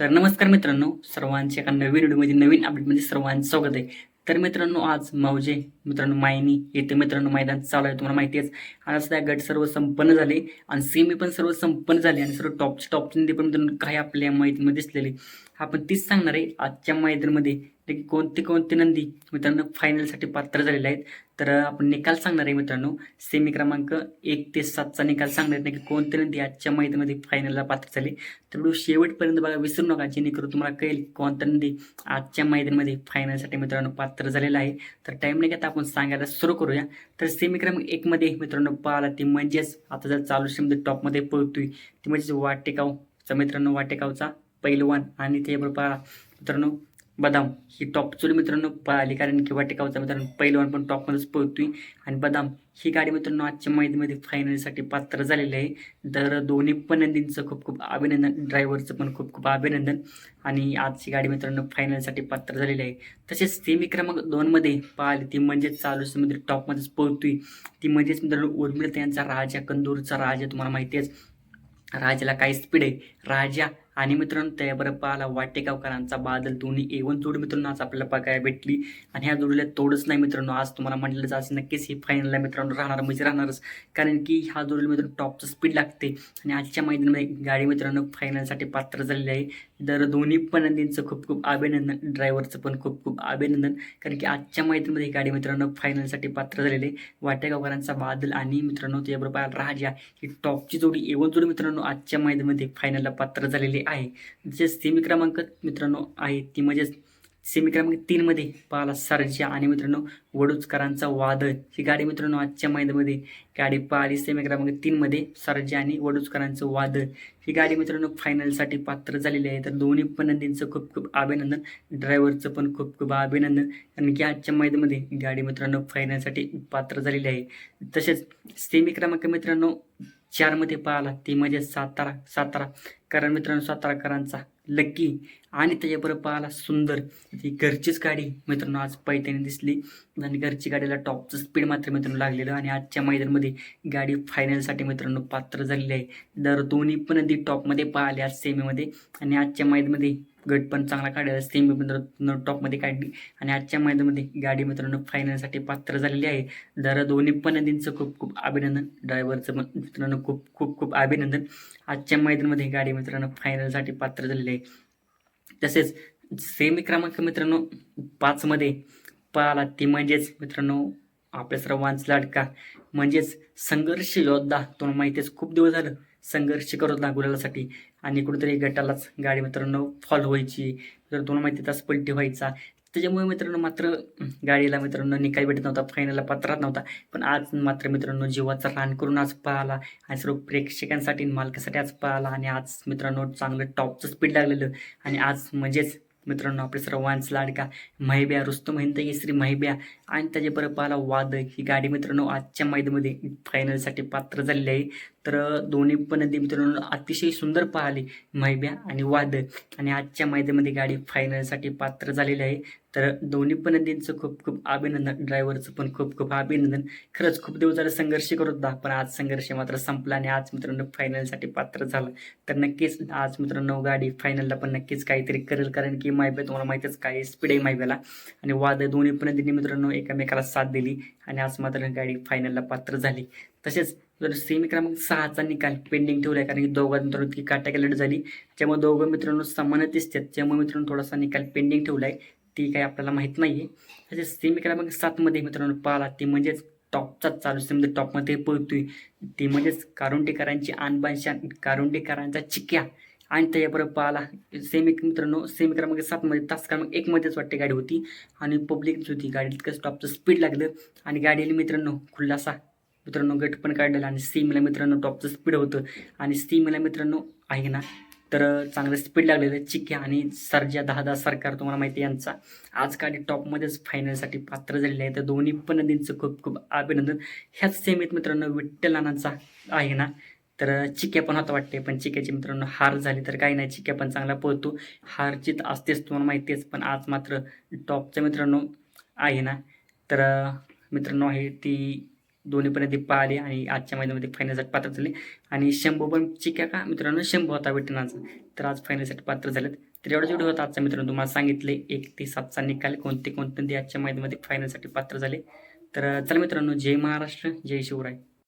तर नमस्कार मित्रांनो सर्वांचे एका नवीन व्हिडिओमध्ये नवीन अपडेटमध्ये सर्वांचं स्वागत आहे. तर मित्रांनो आज मौजे मित्रांनो मायनी येथे मित्रांनो मैदान चालू आहे तुम्हाला माहिती आहे आज त्या गट सर्व संपन्न झाले आणि सेमी पण सर्व संपन्न झाले आणि सर्व टॉपचे टॉपचे नंदी पण मित्रांनो काही आपल्या माहितीमध्ये दिसलेले आपण तीच सांगणार आहे आजच्या मैदानामध्ये की कोणते कोणते नंदी मित्रांनो फायनलसाठी पात्र झालेले आहेत. तर आपण निकाल सांगणार आहे मित्रांनो सेमी क्रमांक एक ते सातचा निकाल सांगणार आहे की कोणते नंदी आजच्या मैदानामध्ये फायनलला पात्र झाले. तर व्हिडिओ शेवटपर्यंत बघा विसरू नका जेणेकरून तुम्हाला कळेल कोणता नंदी आजच्या मैदानामध्ये फायनलसाठी मित्रांनो पात्र झालेला आहे. तर टाईम नाही घेता आपण आपण सांगायला सुरू करूया. तर सेमी क्रमांक एकमध्ये मित्रांनो पाहिला ती म्हणजेच आता जर चालू श्रीमध्ये टॉपमध्ये पळतोय ती म्हणजेच वाटेगावचा मित्रांनो वाटेगावचा पैलवान आणि त्याबरोबर पाहिला. मित्रांनो बदाम ही टॉप चुली मित्रांनो पळाली. कारण की वाटेगावचा मित्रांनो पैलवान पण टॉपमध्येच पळतोय. आणि बदाम ही गाडी मित्रांनो आजच्या मैदानामध्ये फायनलसाठी पात्र झालेली आहे. तर दोन्ही पण नंदींचं खूप खूप अभिनंदन ड्रायव्हरचं पण खूप खूप अभिनंदन. आणि आजची गाडी मित्रांनो फायनलसाठी पात्र झालेली आहे. तसेच सेमी क्रमांक दोनमध्ये पाहिली ती म्हणजेच चालू समुद्र टॉपमध्येच पळतोय. ती म्हणजेच मित्रांनो उर्मिळ यांचा राजा कंदूरचा राजा तुम्हाला माहिती आहे राजाला काय स्पीड आहे? राजा आणि मित्रांनो त्याबरोबर पाहिला वाटेगावकरांचा बादल दोन्ही एवन जोड मित्रांनो आज आपल्याला बघायला भेटली. आणि ह्या जोडीला तोडच नाही मित्रांनो आज तुम्हाला म्हटलं आज नक्कीच ही फायनलला मित्रांनो राहणार म्हणजे राहणारच. कारण की ह्या जोडीला मित्रांनो टॉपचं स्पीड लागते. आणि आजच्या मैदानामध्ये गाडी मित्रांनो फायनलसाठी पात्र झालेली आहे. तर दोन्ही पण त्यांचं खूप खूप अभिनंदन ड्रायव्हरचं पण खूप खूप अभिनंदन. कारण की आजच्या मैदानामध्ये ही गाडी मित्रांनो फायनलसाठी पात्र झालेली आहे. वाटेगावकरांचा बादल आणि मित्रांनो त्याबरोबर राजा ही टॉपची जोडी एवन जोडी मित्रांनो आजच्या मैदानामध्ये फायनलला पात्र झालेली आहे. तसेच सेमी क्रमांक मित्रांनो आहे ती म्हणजेच सेमी क्रमांक तीनमध्ये पाहिला सरजा. आणि मित्रांनो वडूचकरांचा वादळ. ही गाडी मित्रांनो आजच्या मैदानामध्ये गाडी पाहिली सेमी क्रमांक तीनमध्ये सरजा आणि वडूचकरांचं वादळ. ही गाडी मित्रांनो फायनलसाठी पात्र झालेली आहे. तर दोन्ही पण नंदींचं खूप खूप अभिनंदन. ड्रायव्हरचं पण खूप खूप अभिनंदन. कारण की आजच्या मैदानामध्ये गाडी मित्रांनो फायनलसाठी पात्र झालेली आहे. तसेच सेमी क्रमांक मित्रांनो चारमध्ये पाहिला ती म्हणजे सातारा. सातारा. कारण मित्रांनो साताराकरांचा लक्की आणि त्याच्याबरोबर पाहिला सुंदर. ती घरचीच गाडी मित्रांनो आज पैठणी दिसली. आणि घरची गाडीला टॉपचं स्पीड मात्र मित्रांनो लागलेलं आणि आजच्या मैदानमध्ये गाडी फायनलसाठी मित्रांनो पात्र झालेली आहे. दर दोन्ही पण नदी टॉपमध्ये पाहिले आज सेमीमध्ये. आणि आजच्या मैदानमध्ये गट पण चांगला काढलेला सेमी मित्रांनो टॉपमध्ये काढली. आणि आजच्या मैदानामध्ये गाडी मित्रांनो फायनलसाठी पात्र झालेली आहे. दर दोन्ही पण नदींचं खूप खूप अभिनंदन. ड्रायव्हरचं पण मित्रांनो खूप खूप खूप अभिनंदन. आजच्या मैदानामध्ये गाडी मित्रांनो फायनलसाठी पात्र झालेली आहे. तसेच सेमी क्रमांक मित्रांनो पाचमध्ये पाहिला ती म्हणजेच मित्रांनो आपल्या सर्वांचा लाडका. म्हणजेच संघर्ष योद्धा. तुम्हाला माहितीच खूप दिवस झालं संघर्ष करत ना गुलालासाठी. आणि कुठेतरी गटालाच गाडी मित्रांनो फॉल व्हायची. तर तुम्हाला माहिती तास पलटी व्हायचा. त्याच्यामुळे मित्रांनो मात्र गाडीला मित्रांनो निकाल भेटत नव्हता फायनलला पात्रात नव्हता. पण आज मात्र मित्रांनो जीवाचा रान करून आज पाहिला आणि सर्व प्रेक्षकांसाठी मालकासाठी आज पाहिला आणि आज मित्रांनो चांगलं टॉपचं स्पीड लागलेलं आणि आज म्हणजेच मित्रांनो आपले सर्वांच लाडका महिब्या रुस्तम हिंद श्री महिब्या आणि त्याच्याबरोबर पाहिला वादक. ही गाडी मित्रांनो आजच्या मैदानामध्ये फायनलसाठी पात्र झालेली आहे. तर दोन्ही पण नदी मित्रांनो अतिशय सुंदर पाहिली मैब्या आणि वादळ. आणि आजच्या मैद्यामध्ये गाडी फायनलसाठी पात्र झालेली आहे. तर दोन्ही पण नदींचं खूप खूप अभिनंदन. ड्रायव्हरचं पण खूप खूप अभिनंदन. खरंच खूप दिवस झाला संघर्ष करत होता पण आज संघर्ष मात्र संपला आणि आज मित्रांनो फायनलसाठी पात्र झालं. तर नक्कीच आज मित्रांनो गाडी फायनलला पण नक्कीच काहीतरी करेल कारण की मायब्या तुम्हाला माहितीच काय स्पीड आहे मायब्याला आणि वादळ दोन्ही पण नदींनी मित्रांनो एकमेकाला साथ दिली आणि आज मात्र गाडी फायनलला पात्र झाली. तसेच जर सेमी क्रमांक सहाचा निकाल पेंडिंग ठेवला आहे कारण की दोघां मित्रांनो ती काटाकी लढत झाली. त्यामुळे दोघं मित्रांनो समानच दिसतात. त्यामुळे मित्रांनो थोडासा निकाल पेंडिंग ठेवला आहे ती काही आपल्याला माहीत नाही आहे तसेच सेमी क्रमांक सातमध्ये मित्रांनो पाहिला ती म्हणजेच टॉपचाच चालू म्हणजे टॉपमध्ये पळतोय. ती म्हणजेच कारुंडेकरांची आणबानशान कारुंडेकरांचा चिक्या. आणि त्याच्याबरोबर पाहिला सेमी मित्रांनो सेमी क्रमांक सातमध्ये तास क्रमांक एकमध्येच वाटते गाडी होती. आणि पब्लिकच होती गाडी कसं टॉपचं स्पीड लागलं. आणि गाडीला मित्रांनो खुल्लासा मित्रांनो गट पण काढलेला आणि सीमला मित्रांनो टॉपचं स्पीड होतं. आणि सीमला मित्रांनो आहे ना तर चांगलं स्पीड लागलेलं चिक्या आणि सरजा दहा दहा सरकार तुम्हाला माहिती आहे यांचा. आज टॉपमध्येच फायनलसाठी पात्र झालेले आहे तर दोन्ही पण नदींचं खूप खूप अभिनंदन. ह्याच सेमीत मित्रांनो विठ्ठल नानांचा आहे ना तर चिक्या पण होता वाटते पण चिक्याची मित्रांनो हार झाली तर काही नाही. चिक्या पण चांगला पळतो. हारजीत असतेच तुम्हाला माहिती आहेच पण आज मात्र टॉपचं मित्रांनो आहे ना तर मित्रांनो आहे ती दोन्ही पर्यंत ती पाहिली आणि आजच्या मैदानामध्ये फायनलसाठी पात्र झाले. आणि शंभू पण चिक्या का? मित्रांनो शंभू होता विठ्ठलांचा. तर आज फायनलसाठी पात्र झालेत. तर एवढा व्हिडिओ होता आजचा मित्रांनो तुम्हाला सांगितले. एक ते सातचा निकाल कोणते कोणते आजच्या मैदानामध्ये फायनलसाठी पात्र झाले. तर चला मित्रांनो जय महाराष्ट्र जय शिवराय.